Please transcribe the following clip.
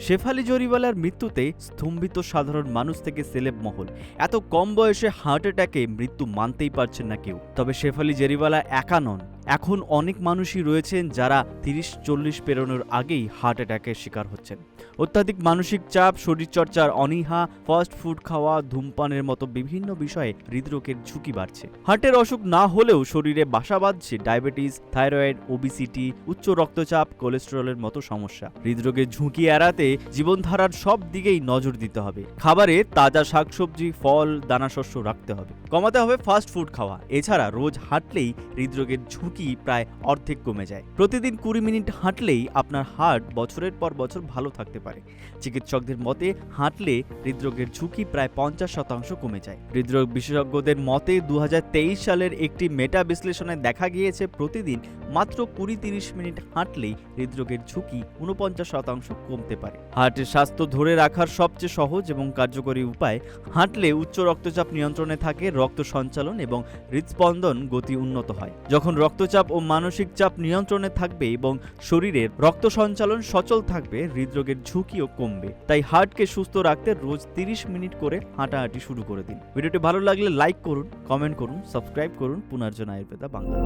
শেফালি জরিওয়ালার মৃত্যুতে স্তম্ভিত সাধারণ মানুষ থেকে সেলেব মহল। এত কম বয়সে হার্ট অ্যাটাকে মৃত্যু মানতেই পারছেন না কেউ। তবে শেফালি জেরিওয়ালা একা নন। এখন অনেক মানুষই রয়েছেন যারা তিরিশ, চল্লিশ পেরোনোর আগেই হার্ট অ্যাটাকের শিকার হচ্ছেন। অত্যাধিক মানসিক চাপ, শরীরচর্চার অনীহা, ফাস্ট ফুড খাওয়া, ধূমপানের মতো বিভিন্ন বিষয়ে হৃদরোগের ঝুঁকি বাড়ছে। হার্টের অসুখ না হলেও শরীরে বাসা বাঁধছে ডায়াবেটিস, থাইরয়েড, ওবিসিটি, উচ্চ রক্তচাপ, কোলেস্টেরলের মতো সমস্যা। হৃদরোগের ঝুঁকি এড়াতে জীবনধারার সব দিকেই নজর দিতে হবে। খাবারে তাজা শাকসবজি, ফল, দানাশস্য রাখতে হবে। কমাতে হবে ফাস্ট ফুড খাওয়া। এছাড়া রোজ হাঁটলেই হৃদরোগের ঝুঁকি প্রায় অর্ধেক কমে যায়। প্রতিদিন কুড়ি মিনিট হাঁটলেই আপনার হার্ট বছরের পর বছর ভালো থাকতে পারে। চিকিৎসকদের মতে, হাঁটলে হৃদরোগের ঝুঁকি প্রায় পঞ্চাশ শতাংশ কমে যায়। হৃদরোগ বিশেষজ্ঞদের মতে দু হাজার তেইশ সালের একটি মেটা বিশ্লেষণে দেখা গিয়েছে, প্রতিদিন মাত্র কুড়ি তিরিশ মিনিট হাঁটলেই হৃদরোগের ঝুঁকি উনপঞ্চাশ শতাংশ কমতে পারে। হার্টের স্বাস্থ্য ধরে রাখার সবচেয়ে সহজ এবং কার্যকরী উপায়, হাঁটলে উচ্চ রক্তচাপ নিয়ন্ত্রণে থাকে, রক্ত সঞ্চালন এবং হৃদস্পন্দন গতি উন্নত হয়। যখন রক্তচাপ ও মানসিক চাপ নিয়ন্ত্রণে থাকবে এবং শরীরের রক্ত সঞ্চালন সচল থাকবে, হৃদরোগের ঝুঁকিও কমবে। তাই হার্টকে সুস্থ রাখতে রোজ তিরিশ মিনিট করে হাঁটাহাঁটি শুরু করে দিন। ভিডিওটি ভালো লাগলে লাইক করুন, কমেন্ট করুন, সাবস্ক্রাইব করুন পুনর্জন আয়ুর্বেদা বাংলা।